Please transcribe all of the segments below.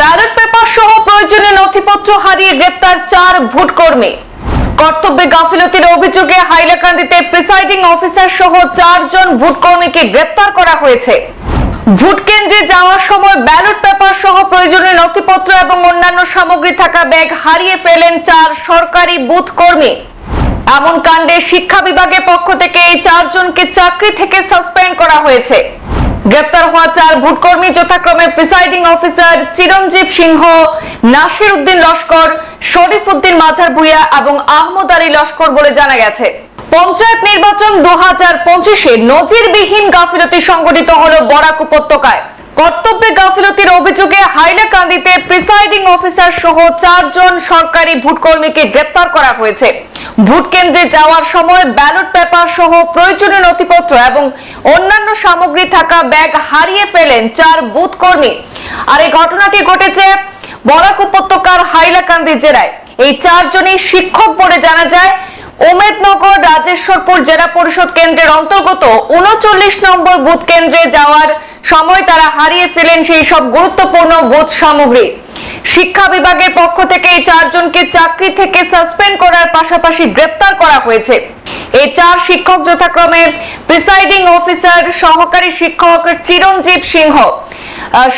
Ballot paper সহ প্রয়োজনীয় নথিপত্র হারিয়ে গ্রেপ্তার চার ভোটকর্মী। কর্তব্যে গাফিলতির অভিযোগে হাইলাকান্দিতে প্রিসাইডিং অফিসার সহ চারজন ভোটকর্মীকে গ্রেপ্তার করা হয়েছে। ভোট কেন্দ্রে যাওয়ার সময় ব্যালট পেপার সহ প্রয়োজনীয় নথিপত্র এবং অন্যান্য সামগ্রী থাকা ব্যাগ হারিয়ে ফেলেন চার সরকারি বুথ কর্মী। এমন কাণ্ডে শিক্ষা বিভাগের পক্ষ থেকে এই চারজনকে চাকরি থেকে সাসপেন্ড করা হয়েছে। গ্রেপ্তার হওয়া চার ভোটকর্মী যথাক্রমে প্রিসাইডিং অফিসার চিরঞ্জীব সিংহ, নাসির উদ্দিন লস্কর, শরীফ উদ্দিন মাঝার ভুইয়া এবং আহমদ আলী লস্কর বলে জানা গেছে। পঞ্চায়েত নির্বাচন দু হাজার পঁচিশে নজিরবিহীন গাফিলতি সংগঠিত হল বরাক উপত্যকায়। কর্তব্যে গাফিলতির অভিযোগে হাইলাকান্দিতে প্রিসাইডিং অফিসার সহ চারজন সরকারি ভোটকর্মীকে গ্রেপ্তার করা হয়েছে। ভোট কেন্দ্রে যাওয়ার সময় ব্যালট পেপার সহ প্রয়োজনীয় নথিপত্র এবং অন্যান্য সামগ্রী থাকা ব্যাগ হারিয়ে ফেলেন চার বুথ কর্মী আর এই ঘটনাটি ঘটেছে বরাক উপত্যকার হাইলাকান্দি জেলায়। এই চারজনই শিক্ষক বলে জানা যায় ওমেদনগর রাজেশ্বরপুর জেলা পরিষদ কেন্দ্রের অন্তর্গত উনচল্লিশ নম্বর বুথ কেন্দ্রে যাওয়ার সময় তারা হারিয়ে ফেলেন সেই সব গুরুত্বপূর্ণ বোধ সামগ্রী। শিক্ষা বিভাগের পক্ষ থেকে এই চারজনকে চাকরি থেকে সাসপেন্ড করার পাশাপাশি গ্রেপ্তার করা হয়েছে। এই চার শিক্ষক যথাক্রমে প্রিসাইডিং অফিসার, সহকারী শিক্ষক চিরঞ্জীব সিংহ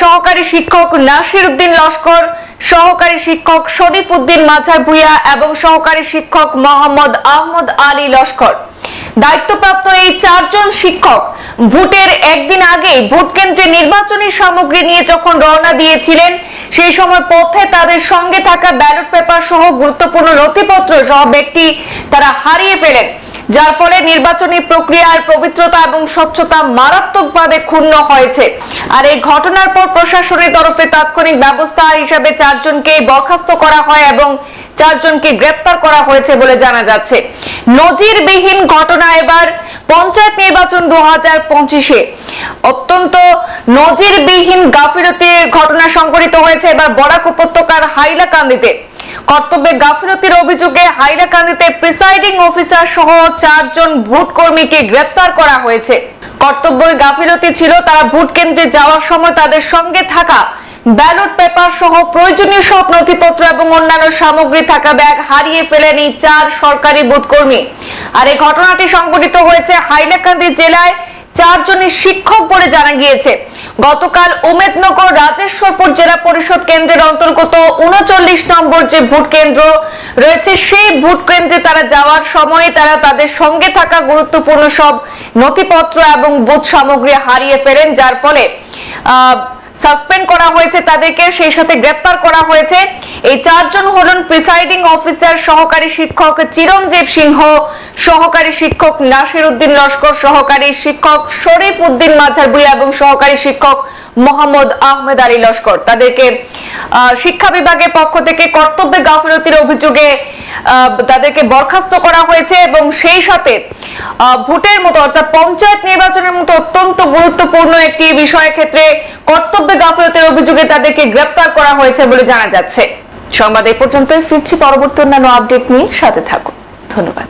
সহকারী শিক্ষক নাসির উদ্দিন লস্কর, সহকারী শিক্ষক শরীফ উদ্দিন মাঝার ভুইয়া এবং সহকারী শিক্ষক মোহাম্মদ আহমদ আলী লস্কর। দায়িত্বপ্রাপ্ত এই চারজন শিক্ষক ভোটের একদিন আগেই ভোট কেন্দ্রে নির্বাচনী সামগ্রী নিয়ে যখন রওনা দিয়েছিলেন, সেই সময় পথে তাদের সঙ্গে থাকা ব্যালট পেপার সহ গুরুত্বপূর্ণ নথিপত্র সহ ব্যক্তি তারা হারিয়ে ফেলেন, যার ফলে নির্বাচনী প্রক্রিয়ার পবিত্রতা এবং স্বচ্ছতা মারাত্মকভাবে ক্ষুণ্ণ হয়েছে। আর এই ঘটনার পর প্রশাসনের তরফে তাৎক্ষণিক ব্যবস্থা হিসাবে চারজনকে বরখাস্ত করা হয় এবং চারজনকে গ্রেপ্তার করা হয়েছে বলে জানা যাচ্ছে। নজিরবিহীন ঘটনা এবার পঞ্চায়েত নির্বাচন দু হাজার পঁচিশে। অত্যন্ত নজিরবিহীন গাফিলতির ঘটনা সংঘটিত হয়েছে এবার বরাক উপত্যকার হাইলাকান্দিতে। কর্তব্যে গাফিলতির অভিযোগে হাইলাকান্দিতে প্রিসাইডিং অফিসার সহ চারজন ভোট কর্মীকে গ্রেপ্তার করা হয়েছে। কর্তব্যে গাফিলতি ছিল, তারা ভোট কেন্দ্রে যাওয়ার সময় তাদের সঙ্গে থাকা ব্যালট পেপার সহ প্রয়োজনীয় সব নথিপত্র এবং অন্যান্য সামগ্রী থাকা ব্যাগ হারিয়ে ফেলেন এই চার সরকারি বুথ কর্মী আর এই ঘটনাটি সংঘটিত হয়েছে হাইলাকান্দি জেলায় চারজনের শিক্ষক বলে জানা গিয়েছে। গতকাল উমেদনগর রাজেশ্বরপুর জেলা পরিষদ কেন্দ্রের অন্তর্গত উনচল্লিশ নম্বর যে ভোট কেন্দ্র রয়েছে, সেই ভোট কেন্দ্রে তারা যাওয়ার সময় তারা তাদের সঙ্গে থাকা গুরুত্বপূর্ণ সব নথিপত্র এবং বুথ সামগ্রী হারিয়ে ফেলেন, যার ফলে, আহ সাসপেন্ড করা হয়েছে তাদেরকে, সেই সাথে গ্রেপ্তার করা হয়েছে। এই চারজন হলেন প্রিসাইডিং অফিসার সহকারী শিক্ষক চিরঞ্জীব সিংহ, সহকারী শিক্ষক নাসির উদ্দিন লস্কর, সহকারী শিক্ষক শরীফ উদ্দিন মাঝার ভুইয়া এবং সহকারী শিক্ষক মোহাম্মদ আহমেদ আলী লস্কর। তাদেরকে শিক্ষা বিভাগের পক্ষ থেকে কর্তব্যে গাফিলতির অভিযোগে তাদেরকে বরখাস্ত করা হয়েছে এবং সেই সাথে ভোটের মতো, অর্থাৎ পঞ্চায়েত নির্বাচনের মতো অত্যন্ত গুরুত্বপূর্ণ একটি বিষয়ের ক্ষেত্রে কর্তব্যে গাফলতের অভিযোগে তাদেরকে গ্রেপ্তার করা হয়েছে বলে জানা যাচ্ছে। সংবাদ এই পর্যন্তই। ফিরছি পরবর্তী অন্যান্য আপডেট নিয়ে। সাথে থাকুন। ধন্যবাদ।